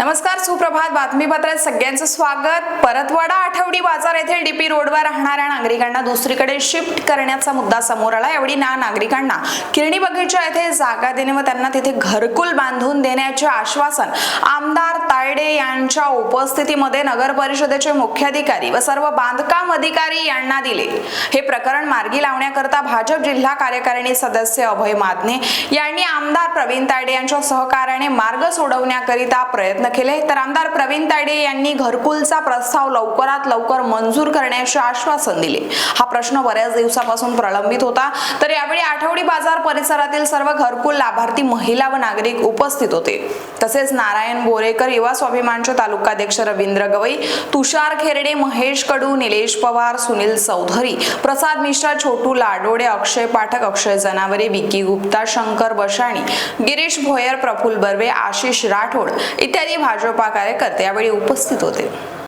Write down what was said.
नमस्कार सुप्रभात बातमीपत्रात सगळ्यांचं स्वागत. परतवाडा आठवडी बाजार येथील डीपी रोडवर राहणाऱ्या नागरिकांना दुसरीकडे शिफ्ट करण्याचा मुद्दा समोर आला. यावेळी ना नागरिकांना किरणी बगीचा येथे जागा देणे व त्यांना तिथे घरकुल बांधून देण्याचे आश्वासन आमदार तायडे यांच्या उपस्थितीमध्ये नगर परिषदेचे मुख्याधिकारी व सर्व बांधकाम अधिकारी यांना दिले. हे प्रकरण मार्गी लावण्याकरता भाजप जिल्हा कार्यकारिणी सदस्य अभय मादने यांनी आमदार प्रवीण तायडे यांच्या सहकार्याने मार्ग सोडवण्याकरिता प्रयत्न केले तर आमदार प्रवीण तायडे यांनी घरकुलचा प्रस्ताव लवकरात लवकर मंजूर करण्याचे आश्वासन दिले. हा प्रश्न बऱ्याच दिवसापासून प्रलंबित होता. तर यावेळी आठवडी बाजार परिसरातील सर्व घरकुल लाभार्थी महिला व नागरिक उपस्थित होते. तसेच नारायण बोरेकर युवा स्वाभिमानचे तालुकाध्यक्ष रवींद्र गवई तुषार खेरडे महेश कडू निलेश पवार सुनील चौधरी प्रसाद मिश्रा छोटू लाडोडे अक्षय पाठक अक्षय जनावरे विकी गुप्ता शंकर बशाणी गिरीश भोयर प्रफुल बर्वे आशिष राठोड इत्यादी भाजपा कार्यकर्ते यावेळी उपस्थित होते.